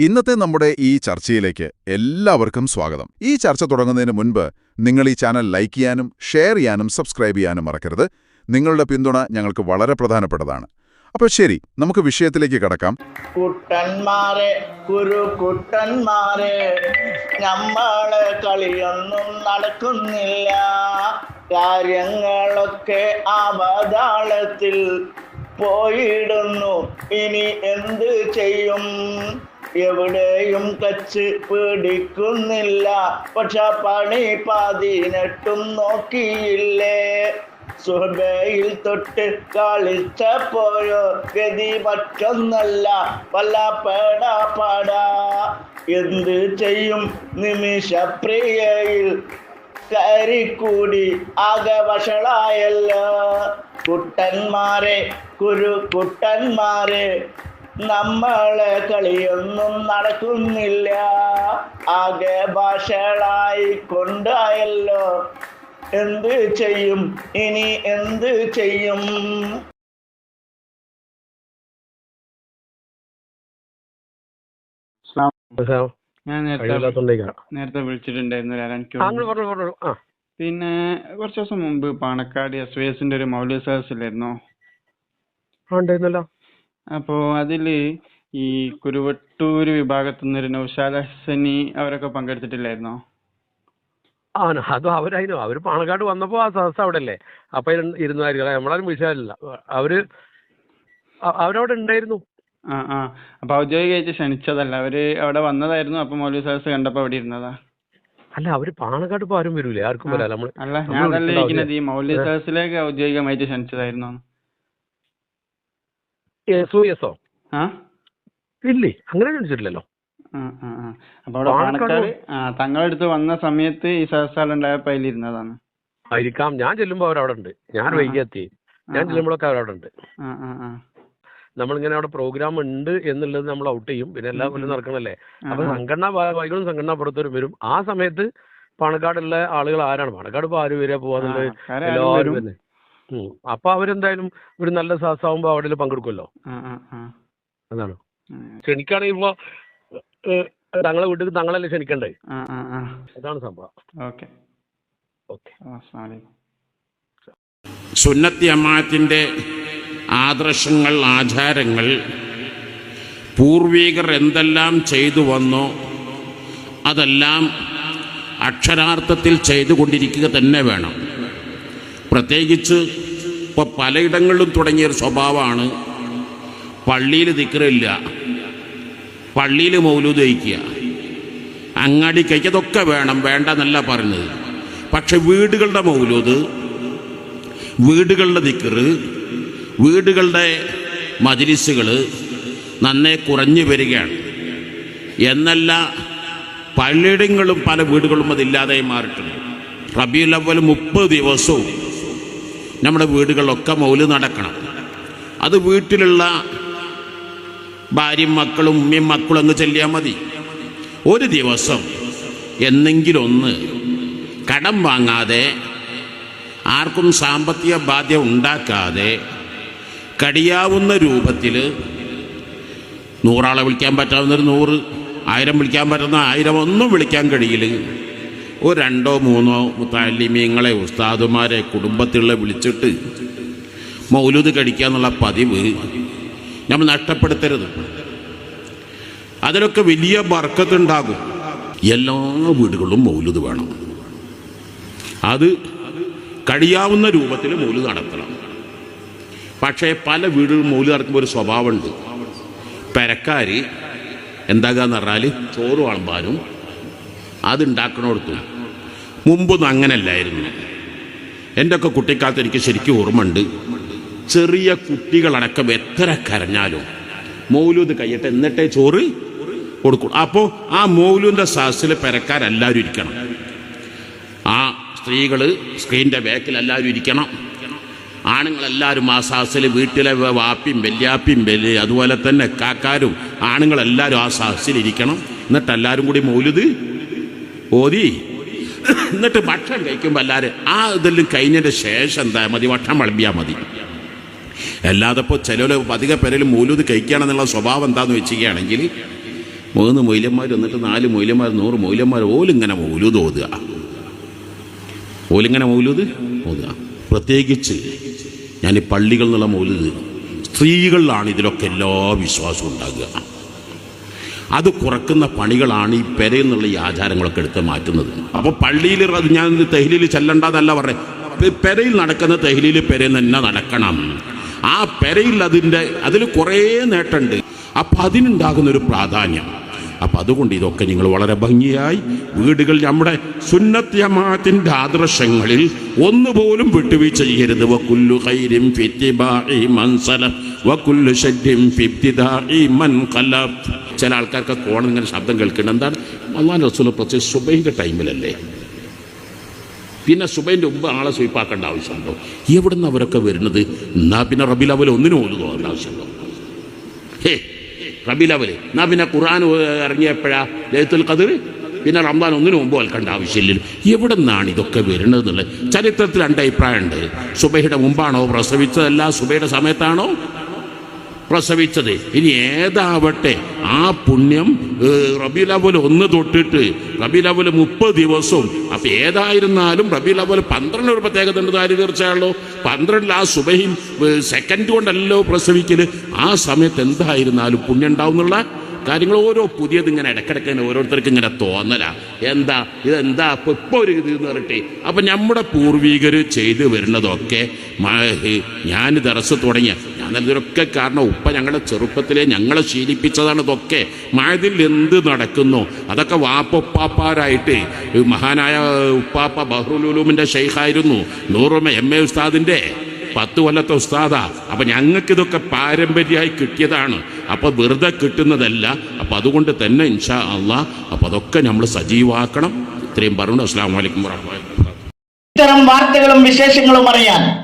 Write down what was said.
ഇന്നത്തെ നമ്മുടെ ഈ ചർച്ചയിലേക്ക് എല്ലാവർക്കും സ്വാഗതം. ഈ ചർച്ച തുടങ്ങുന്നതിന് മുൻപ് നിങ്ങൾ ഈ ചാനൽ ലൈക്ക് ചെയ്യാനും ഷെയർ ചെയ്യാനും സബ്സ്ക്രൈബ് ചെയ്യാനും മറക്കരുത്. നിങ്ങളുടെ പിന്തുണ ഞങ്ങൾക്ക് വളരെ പ്രധാനപ്പെട്ടതാണ്. അപ്പോൾ ശരി നമുക്ക് വിഷയത്തിലേക്ക് കടക്കാം. കുട്ടന്മാരെ കുരു കുട്ടന്മാരെ നമ്മളെ കളിയൊന്നും നടക്കുന്നില്ല. കാര്യങ്ങളൊക്കെ അവതാളത്തിൽ പോയിടുന്നു. ഇനി എന്ത് ചെയ്യും? എവിടെയും കച്ച് പിടിക്കുന്നില്ല. പക്ഷെ പണി പതിനെട്ടും നോക്കിയില്ലേ? സുഹബയിൽ തൊട്ട് കളിച്ചപ്പോഴോ ഗതി മറ്റൊന്നല്ല. വല്ല പേടാ പാടാ. എന്ത് ചെയ്യും നിമിഷപ്രിയയിൽ? കരിക്കൂടി ആകെ വഷളായല്ലോ. കുട്ടന്മാരെ കുരു കുട്ടന്മാരെ നമ്മളെ കളിയൊന്നും നടക്കുന്നില്ല. ആകെ ഭാഷകളായി കൊണ്ടായല്ലോ. എന്ത് ചെയ്യും? ഇനി എന്ത് ചെയ്യും? ഞാൻ നേരത്തെ വിളിച്ചിട്ടുണ്ടായിരുന്നു പിന്നെ കുറച്ചു ദിവസം മുമ്പ് പാണക്കാട് എസ് വി എസിന്റെ ഒരു മൗലിക സദസ്സിലായിരുന്നു അപ്പോ അതിൽ ഈ കുരുവട്ടൂര് വിഭാഗത്തു നിന്ന് ഒരു നൗഷാദ് ഹസനി അവരൊക്കെ പങ്കെടുത്തിട്ടില്ലായിരുന്നോ? ആ അത് അവരായിരുന്നു. അവർ പാണക്കാട് വന്നപ്പോ ആ സദസ് അവിടെ അല്ലേ അപ്പൊ ഇരുന്ന് ഇരുന്നായിരിക്കും നമ്മളാരും വിളിച്ചാലില്ല. അവർ അവരവിടെ ഉണ്ടായിരുന്നു. ആ ആ. അപ്പൊ ഔദ്യോഗികമായിട്ട് ക്ഷണിച്ചതല്ല. അവർ അവിടെ വന്നതായിരുന്നു. അപ്പൊ മൗലി സദസ് കണ്ടപ്പോ അവിടെ ഇരുന്നതാ. അല്ല അവർ പാണക്കാട് ഇപ്പൊ ആരും വരൂലേ? ആർക്കും വരാല്ല വരാം നമ്മൾ അല്ല ഞാൻ അതല്ല ഈ മൗലി? സദസ്സിലേക്ക് ഔദ്യോഗികമായിട്ട് ക്ഷണിച്ചതായിരുന്നു? എസ് ഒ എസോ ആ? ഇല്ലേ? അങ്ങനെ ചോദിച്ചിട്ടില്ലല്ലോ. അപ്പൊ അവിടെ പാണക്കാട് തങ്ങളടുത്ത് വന്ന സമയത്ത് ഈ സദസ്സാളുണ്ടായപ്പോ അതിലിരുന്നതാണ് ആയിരിക്കാം. ഞാൻ ചെല്ലുമ്പോ അവരവിടെ ഉണ്ട്. ഞാൻ. വൈകി എത്തി ഞാൻ. ചെല്ലുമ്പോഴൊക്കെ അവരവിടെ ഉണ്ട്. നമ്മളിങ്ങനെ അവിടെ പ്രോഗ്രാം ഉണ്ട് എന്നുള്ളത് നമ്മൾ ഔട്ട് ചെയ്യും. പിന്നെ എല്ലാ കൊല്ലം. നടക്കണല്ലേ? അപ്പൊ സംഘടന സംഘടനാ സംഘടന പുറത്തവരും വരും. ആ സമയത്ത് പാണക്കാടുള്ള ആളുകൾ ആരാണ്? പാണക്കാട് ഇപ്പൊ ആര് വരിക പോവാന്നുള്ളത് എല്ലാവരും തന്നെ. അപ്പൊ അവരെന്തായാലും ഒരു നല്ല സാഹസാവുമ്പോ അവിടെ പങ്കെടുക്കുമല്ലോ. അതാണ്. ക്ഷണിക്കുകയാണെങ്കിൽ ഇപ്പൊ തങ്ങളെ വീട്ടിൽ തങ്ങളല്ലേ ക്ഷണിക്കണ്ടേ. അതാണ് സംഭവം. ഓക്കെ. ഓക്കെ. അസ്സലാമു അലൈക്കും. സുന്നത്തി അമ്മാത്തിന്റെ ആദർശങ്ങൾ ആചാരങ്ങൾ പൂർവീകർ എന്തെല്ലാം ചെയ്തു വന്നോ അതെല്ലാം അക്ഷരാർത്ഥത്തിൽ ചെയ്തുകൊണ്ടിരിക്കുക തന്നെ വേണം. പ്രത്യേകിച്ച് ഇപ്പോൾ പലയിടങ്ങളിലും തുടങ്ങിയൊരു സ്വഭാവമാണ് പള്ളിയിൽ ദിക്കറില്ല പള്ളിയിൽ മൗലൂദ് വയ്ക്കുക അങ്ങാടി കഴിക്കുക വേണം വേണ്ട വേണ്ടെന്നല്ല പറഞ്ഞത് പക്ഷെ വീടുകളുടെ മൗലൂദ് വീടുകളുടെ ദിക്കറ് വീടുകളുടെ മജിലിസുകൾ നന്നേ കുറഞ്ഞു വരികയാണ്. എന്നല്ല പലയിടങ്ങളും പല വീടുകളും അതില്ലാതെ മാറിയിട്ടുണ്ട്. റബിയുൽ അവൽ മുപ്പത് ദിവസവും നമ്മുടെ വീടുകളിലൊക്കെ മൗൽ നടക്കണം. അത് വീട്ടിലുള്ള ഭാര്യയും മക്കളും ഉമ്മയും മക്കളും അങ്ങ് ചെല്ലിയാൽ മതി. ഒരു ദിവസം എന്നെങ്കിലും ഒന്ന് കടം വാങ്ങാതെ ആർക്കും സാമ്പത്തിക ബാധ്യത ഉണ്ടാക്കാതെ കഴിയാവുന്ന രൂപത്തിൽ നൂറാളെ വിളിക്കാൻ പറ്റാവുന്നൊരു നൂറ് ആയിരം വിളിക്കാൻ പറ്റുന്ന ആയിരം ഒന്നും വിളിക്കാൻ കഴിയില്ല ഒരു രണ്ടോ മൂന്നോ മുത്താലിമീങ്ങളെ ഉസ്താദുമാരെ കുടുംബത്തിലുള്ള വിളിച്ചിട്ട് മൗലൂദ് കടിക്കുക എന്നുള്ള പതിവ് നമ്മൾ നഷ്ടപ്പെടുത്തരുത്. അതിലൊക്കെ വലിയ ബർക്കത്തുണ്ടാകും. എല്ലാ വീടുകളിലും മൗലൂദ് വേണം. അത് കഴിയാവുന്ന രൂപത്തിൽ മൗലു നടത്തണം. പക്ഷേ പല വീടുകളും മൗലു നടക്കുമ്പോൾ ഒരു സ്വഭാവമുണ്ട്. പെരക്കാർ എന്താകാന്ന് പറഞ്ഞാൽ ചോറ് വളമ്പാനും അതുണ്ടാക്കണോടത്തും മുമ്പൊന്നും അങ്ങനെയല്ലായിരുന്നു എന്റെ ഒക്കെ കുട്ടിക്കാലത്ത് എനിക്ക് ശരിക്കും ഓർമ്മയുണ്ട്. ചെറിയ കുട്ടികളടക്കം എത്ര കരഞ്ഞാലും മൗലൂദ് കയ്യട്ടെ എന്നിട്ടേ ചോറ് കൊടുക്കും. അപ്പോൾ ആ മൗലൂദിന്റെ സാഹസിൽ പെരക്കാരെല്ലാവരും ഇരിക്കണം. ആ സ്ത്രീകൾ സ്ക്രീനിന്റെ ബാക്കിൽ എല്ലാവരും ഇരിക്കണം. ആണുങ്ങളെല്ലാവരും ആ സാഹസിൽ വീട്ടിലെ വാപ്പിയും വെല്ലാപ്പിയും വെല്ല് അതുപോലെ തന്നെ കാക്കാരും ആണുങ്ങളെല്ലാവരും ആ സാഹസിൽ ഇരിക്കണം. എന്നിട്ട് എല്ലാവരും കൂടി മൗലുത് ഓതി. എന്നിട്ട് ഭക്ഷണം കഴിക്കുമ്പോൾ എല്ലാവരും ആ ഇതെല്ലാം കഴിഞ്ഞതിന്റെ ശേഷം എന്താ? മതി ഭക്ഷണം വിളമ്പിയാൽ മതി. അല്ലാതെ ഇപ്പോൾ ചില അധിക പേരിൽ മൂലൂത് കഴിക്കുകയാണെന്നുള്ള സ്വഭാവം എന്താണെന്ന് വെച്ചിരിക്കുകയാണെങ്കിൽ മൂന്ന് മൂല്യന്മാർ എന്നിട്ട് നാല് മൂല്യന്മാർ നൂറ് മൂല്യന്മാർ ഓലിങ്ങനെ മൗലൂദ് ഓതുക. ഓലിങ്ങനെ മൗലൂദ് ഓതുക. പ്രത്യേകിച്ച് ഞാൻ ഈ പള്ളികൾ എന്നുള്ള മൗലൂദ് സ്ത്രീകളിലാണ് ഇതിലൊക്കെ എല്ലാ വിശ്വാസവും ഉണ്ടാകുക. അത് കുറക്കുന്ന പണികളാണ് ഈ പെരയെന്നുള്ള ഈ ആചാരങ്ങളൊക്കെ എടുത്ത് മാറ്റുന്നത്. അപ്പോൾ പള്ളിയിൽ ഞാൻ തെഹ്ലിയിൽ ചെല്ലണ്ടെന്നല്ല പറഞ്ഞത് പെരയിൽ നടക്കുന്ന തെഹ്ലിയിൽ പെരയിൽ തന്നെ നടക്കണം. ആ പെരയിൽ അതിന്റെ അതിൽ കുറേ നേട്ടമുണ്ട് അപ്പം അതിനുണ്ടാകുന്ന ഒരു പ്രാധാന്യം. അപ്പം അതുകൊണ്ട് ഇതൊക്കെ നിങ്ങൾ വളരെ ഭംഗിയായി വീടുകൾ നമ്മുടെ സുന്നത്ത് ജമാഅത്തിന്റെ ആദർശങ്ങളിൽ ഒന്നുപോലും വിട്ടുവീഴ്ച ചെയ്യരുത്. വക്കുല്ലു ഖൈരിം ഫി ഇത്തിബാഇ മൻ സലഫ് വക്കുല്ലു ശർരിൻ ഫിബ്തിദാഇ മൻ ഖലബ് ചില ആൾക്കാർക്ക് കോണം ഇങ്ങനെ ശബ്ദം കേൾക്കുന്നുണ്ട്. എന്താണ്? അള്ളാൻ റസൂൽ പ്രത്യേകിച്ച് സുബൈന്റെ ടൈമിലല്ലേ? പിന്നെ സുബൈന്റെ മുമ്പ് ആളെ സ്വീപ്പാക്കേണ്ട ആവശ്യമുണ്ടോ? എവിടുന്ന് അവരൊക്കെ വരുന്നത്? എന്നാ പിന്നെ റബി ലവൽ ഒന്നിനും ഓതുക ആവശ്യമുണ്ടോ? ഹേ റബി ലവൽ എന്നാ പിന്നെ ഖുർആൻ ഇറങ്ങിയപ്പോഴാ ലൈത്തുൽ ഖദർ പിന്നെ റംദാൻ ഒന്നിനു മുമ്പ് വൽക്കേണ്ട ആവശ്യമില്ലല്ലോ. എവിടെ നിന്നാണ് ഇതൊക്കെ വരുന്നത് എന്നുള്ളത്? ചരിത്രത്തിൽ രണ്ട് അഭിപ്രായമുണ്ട്. സുബൈയുടെ മുമ്പാണോ പ്രസവിച്ചതല്ല? സുബൈയുടെ സമയത്താണോ? പ്രസവിച്ചത്. ഇനി ഏതാവട്ടെ? ആ പുണ്യം റബി ലവൽ ഒന്ന് തൊട്ടിട്ട് റബി ലവൽ മുപ്പത് ദിവസവും. അപ്പൊ ഏതായിരുന്നാലും റബി ലവൽ പന്ത്രണ്ട് ഒരു പ്രത്യേകത ഉണ്ട് ആര് തീർച്ചയാണല്ലോ? പന്ത്രണ്ടിൽ ആ സുബഹിൻ സെക്കൻഡ് കൊണ്ടല്ലോ പ്രസവിക്കൽ. ആ സമയത്ത് എന്തായിരുന്നാലും പുണ്യം ഉണ്ടാവും എന്നുള്ള കാര്യങ്ങൾ ഓരോ പുതിയത് ഇങ്ങനെ ഇടക്കിടക്ക് ഇങ്ങനെ ഓരോരുത്തർക്ക് ഇങ്ങനെ തോന്നല. എന്താ? ഇതെന്താ? അപ്പൊ ഇപ്പൊ ഒരു ഇത് എന്ന് പറഞ്ഞിട്ട്. അപ്പൊ നമ്മുടെ പൂർവികർ ചെയ്തു വരുന്നതൊക്കെ ഞാൻ ദറസ് തുടങ്ങിയ ഇതിനൊക്കെ കാരണം ഉപ്പ ഞങ്ങളുടെ ചെറുപ്പത്തിലെ ഞങ്ങളെ ശീലിപ്പിച്ചതാണ് ഇതൊക്കെ. മഴതിൽ എന്ത് നടക്കുന്നു? അതൊക്കെ വാപ്പൊപ്പാപ്പാരായിട്ട്. മഹാനായ ഉപ്പാപ്പ ബഹ്റുലുലൂമിന്റെ ഷെയ്ഖായിരുന്നു. നൂറുമ എം എ ഉസ്താദിന്റെ പത്ത് കൊല്ലത്തെ ഉസ്താദാ. അപ്പൊ ഞങ്ങൾക്ക് ഇതൊക്കെ പാരമ്പര്യമായി കിട്ടിയതാണ്. അപ്പൊ വെറുതെ കിട്ടുന്നതല്ല. അപ്പൊ അതുകൊണ്ട് തന്നെ ഇൻഷാ അള്ളാ അപ്പൊ അതൊക്കെ നമ്മൾ സജീവാക്കണം. ഇത്രയും പറഞ്ഞു അസ്സാം വലൈക്കും ഇത്തരം വാർത്തകളും വിശേഷങ്ങളും അറിയാൻ